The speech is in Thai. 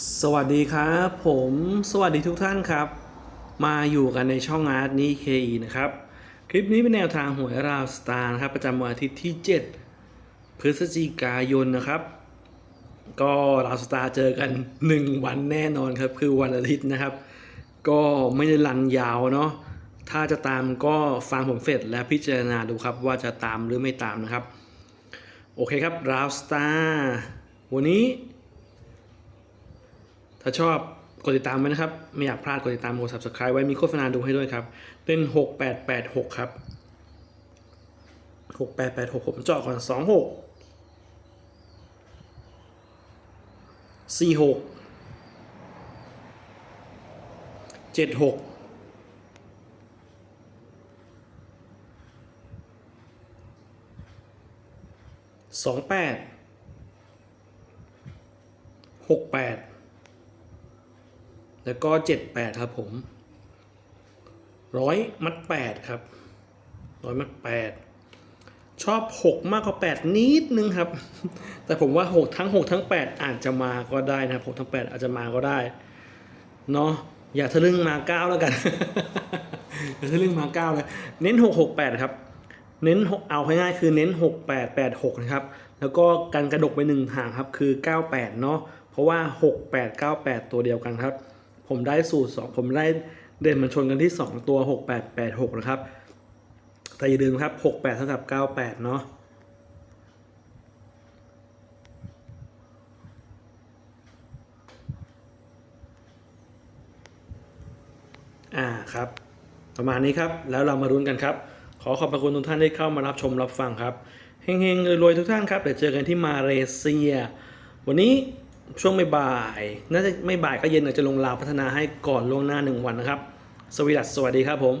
สวัสดีครับ ผมสวัสดีทุกท่านครับ มาอยู่กันในช่องอาร์ตนี้ KE นะครับ คลิปนี้เป็นแนวทางหวยราวสตาร์นะครับ ประจำวันอาทิตย์ที่ 7 พฤศจิกายนนะครับ ก็ราวสตาร์เจอกัน 1 วันแน่นอนครับ คือวันอาทิตย์นะครับ ก็ไม่ได้รันยาวเนาะถ้าจะตามก็ฟังผมเสร็จและพิจารณาดูครับว่าจะตามหรือไม่ตามนะครับ โอเคครับราวสตาร์วันนี้ ถ้าชอบกดติดตามไว้นะครับ ไม่อยากพลาดกดติดตามกด subscribe ไว้มีโฆษณาดูให้ด้วยครับ เป็น 6886 ครับ 6886 ผมเจาะก่อน 26 46 76 28 68แแล้วก็78ครับผมร้อยมัด8ครับร้อยมัด8ชอบ6มากกว่า8นิดนึงครับ แต่ผมว่า6ทั้ง6ทั้ง8อาจจะมาก็ได้นะครับ6ทั้ง8อาจจะมาก็ได้เนาะอย่าทะลึ่งมา9แล้วกันอย่าทะลึ่งมา9เลยเน้น6 6 8ครับเน้น6เอาง่ายๆคือเน้น 6 8 8 6 นะครับ แล้วก็การกระดกไปหนึ่งห่างครับคือ 98 เนาะเพราะว่า 6 8 9 8 ตัวเดียวกันครับ ผมได้สูตร 2 ผมได้เด่นมันชนกันที่ 2 ตัว 6 8 8 6 นะครับ แต่อย่าลืมครับ 6 8เท่ากับ 98 เนาะอ่าครับ ประมาณนี้ครับ แล้วเรามารุ้นกันครับ ขอขอบพระคุณทุกท่านที่เข้ามารับชมรับฟังครับเฮงๆรวยๆทุกท่านครับเดี๋ยวเจอกันที่มาเลเซีย วันนี้ ช่วงไม่บ่ายน่าจะไม่บ่ายก็เย็นอาจจะลงลาวพัฒนาให้ก่อนล่วงหน้าหนึ่งวันนะครับ สวีดัสสวัสดีครับผม